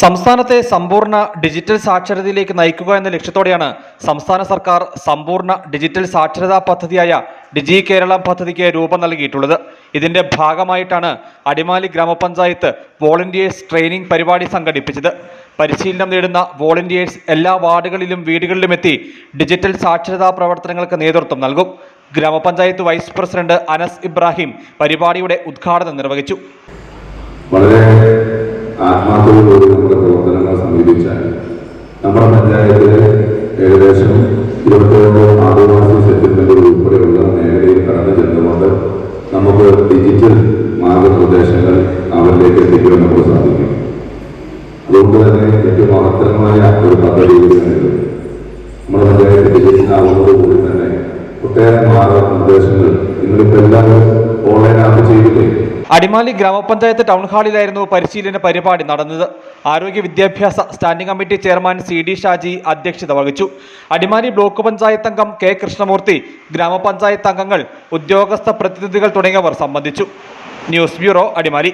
സംസ്ഥാനത്തെ സമ്പൂർണ ഡിജിറ്റൽ സാക്ഷരതയിലേക്ക് നയിക്കുക എന്ന ലക്ഷ്യത്തോടെയാണ് സംസ്ഥാന സർക്കാർ സമ്പൂർണ ഡിജിറ്റൽ സാക്ഷരതാ പദ്ധതിയായ ഡിജി കേരളം പദ്ധതിക്ക് രൂപം നൽകിയിട്ടുള്ളത്. ഇതിന്റെ ഭാഗമായിട്ടാണ് അടിമാലി ഗ്രാമപഞ്ചായത്ത് വോളണ്ടിയേഴ്സ് ട്രെയിനിംഗ് പരിപാടി സംഘടിപ്പിച്ചത്. പരിശീലനം നേടുന്ന വോളണ്ടിയേഴ്സ് എല്ലാ വാർഡുകളിലും വീടുകളിലും എത്തി ഡിജിറ്റൽ സാക്ഷരതാ പ്രവർത്തനങ്ങൾക്ക് നേതൃത്വം നൽകും. ഗ്രാമപഞ്ചായത്ത് വൈസ് പ്രസിഡന്റ് അനസ് ഇബ്രാഹിം പരിപാടിയുടെ ഉദ്ഘാടനം നിർവഹിച്ചു. വളരെ ആത്മാർത്ഥതയോടുകൂടി നമ്മുടെ പഞ്ചായത്തിലെ ഏകദേശം ഇരുപത്തിരണ്ട് ആദിവാസി സെറ്റിൽമെന്റുകൾ ഉൾപ്പെടെയുള്ള മേഖലയിൽ കടന്നു ചെന്നുകൊണ്ട് നമുക്ക് ഡിജിറ്റൽ മാർഗനിർദ്ദേശങ്ങൾ അവരിലേക്ക് എത്തിക്കുവാൻ നമുക്ക് സാധിക്കും. അതുകൊണ്ട് തന്നെ ഏറ്റവും മഹത്തരമായ ഒരു പദ്ധതി നമ്മുടെ പഞ്ചായത്ത് ഡിജിറ്റൽ ആവുന്നതോടുകൂടി തന്നെ ഒട്ടേറെ മാർഗനിർദ്ദേശങ്ങൾ നിങ്ങളിപ്പോൾ എല്ലാവരും അടിമാലി ഗ്രാമപഞ്ചായത്ത് ടൗൺ ഹാളിലായിരുന്നു പരിശീലന പരിപാടി നടന്നത്. ആരോഗ്യ വിദ്യാഭ്യാസ standing committee chairman C D Shaji അധ്യക്ഷത വഹിച്ചു. അടിമാലി ബ്ലോക്ക് പഞ്ചായത്ത് അംഗം കെ കൃഷ്ണമൂർത്തി ഗ്രാമപഞ്ചായത്ത് അംഗങ്ങൾ ഉദ്യോഗസ്ഥ പ്രതിനിധികൾ തുടങ്ങിയവർ സംബന്ധിച്ചു. News bureau Adimali.